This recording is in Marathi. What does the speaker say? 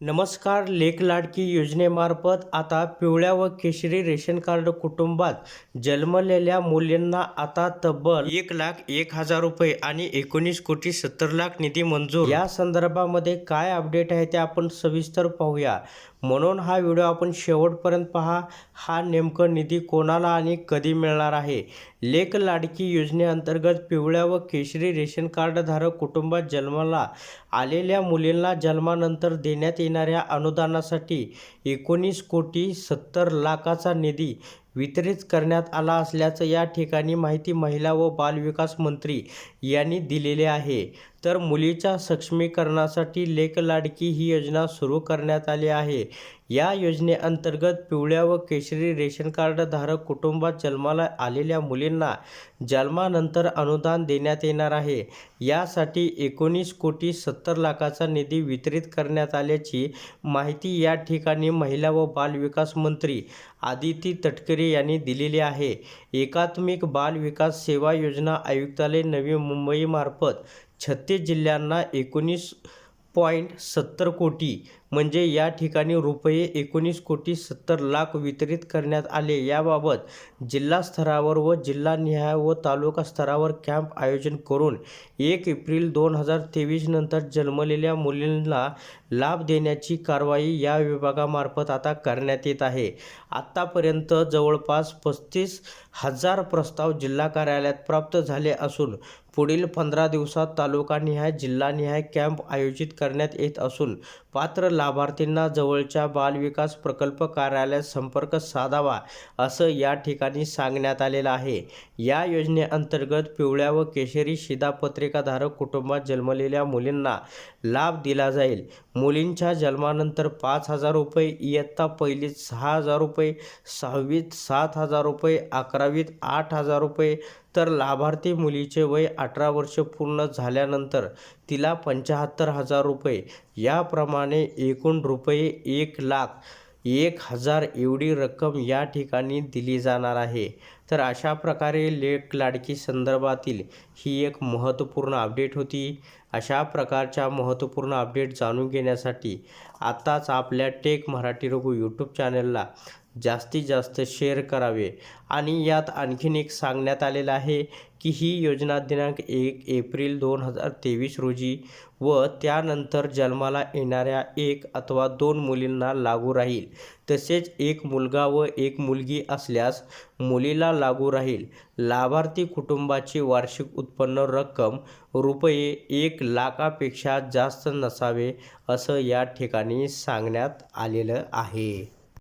नमस्कार लेख लाडकी योजनेमार्फत आता पिवळ्या व केशरी रेशन कार्ड कुटुंबात जन्मलेल्या मुलींना आता तब्बल एक लाख एक हजार रुपये आणि एकोणीस कोटी सत्तर लाख निधी मंजूर. या संदर्भामध्ये काय अपडेट आहे ते आपण सविस्तर पाहूया. म्हणून हा व्हिडिओ आपण शेवटपर्यंत पहा. हा नेमकं निधी कोणाला आणि कधी मिळणार आहे? लेख लाडकी योजनेअंतर्गत पिवळ्या व केशरी रेशन कार्डधारक कुटुंबात जन्माला आलेल्या मुलींना जन्मानंतर देण्यात येणाऱ्या अनुदानासाठी एकोणीस कोटी सत्तर लाखाचा निधी वितरित करण्यात आला असल्याचं या ठिकाणी माहिती महिला व बालविकास मंत्री यांनी दिलेले आहे. तर मुलीच्या सक्षमीकरणासाठी लेख लाडकी ही योजना सुरू करण्यात आली आहे. या योजनेअंतर्गत पिवळ्या व केशरी रेशन कार्डधारक कुटुंबात जन्माला आलेल्या मुलींना जन्मानंतर अनुदान देण्यात येणार आहे. यासाठी एकोणीस कोटी सत्तर लाखाचा निधी वितरित करण्यात आल्याची माहिती या ठिकाणी महिला व बालविकास मंत्री आदिती तटकरे यांनी दिलेली आहे. एकात्मिक बाल विकास सेवा योजना आयुक्तालय नवी मुंबईमार्फत छत्तीस जिल्ह्यांना एकोणीस पॉईंट सत्तर कोटी म्हणजे या ठिकाणी रुपये एकोणीस कोटी सत्तर लाख वितरित करण्यात आले. याबाबत जिल्हा स्तरावर व जिल्हानिहाय व तालुका स्तरावर कॅम्प आयोजन करून एक एप्रिल दोन हजार तेवीस नंतर जन्मलेल्या मुलींना लाभ देण्याची कारवाई या विभागामार्फत आता करण्यात येत आहे. आत्तापर्यंत जवळपास पस्तीस हजार प्रस्ताव जिल्हा कार्यालयात प्राप्त झाले असून पुढील पंधरा दिवसात तालुकानिहाय जिल्हानिहाय कॅम्प आयोजित करण्यात येत असून पात्र लाभार्थींना जवळच्या बालविकास प्रकल्प कार्यालयात संपर्क साधावा असं या ठिकाणी सांगण्यात आलेलं आहे. या योजनेअंतर्गत पिवळ्या व केशरी शिधापत्रिकाधारक कुटुंबात जन्मलेल्या मुलींना लाभ दिला जाईल. मुलींच्या जन्मानंतर पाच हजार रुपये इयत्ता पहिलीत सहा हजार रुपये सहावीत सात हजार रुपये अकरावीत आठ हजार रुपये तर लाभार्थी मुलीचे वय अठरा वर्ष पूर्ण झाल्यानंतर तिला पंच्याहत्तर हजार रुपये याप्रमाणे एकूण रुपये एक लाख एक हजार एवढी रक्कम या ठिकाणी दिली जाणार आहे. तर अशा प्रकारे लेख लाडकी संदर्भातील ही एक महत्त्वपूर्ण अपडेट होती. अशा प्रकारच्या महत्त्वपूर्ण अपडेट जाणून घेण्यासाठी आत्ताच आपल्या टेक मराठी रघु यूट्यूब चॅनलला जास्तीत जास्त शेअर करावे. आणि यात आणखीन एक सांगण्यात आलेलं आहे की ही योजना दिनांक एक एप्रिल दोन हजार तेवीस रोजी व त्यानंतर जन्माला येणाऱ्या एक अथवा दोन मुलींना लागू राहील. तसेच एक मुलगा व एक मुलगी असल्यास मुलीला लागू राहील. लाभार्थी कुटुंबाची वार्षिक उत्पन्न रक्कम रुपये एक लाखापेक्षा जास्त नसावे असं या ठिकाणी सांगण्यात आलेलं आहे.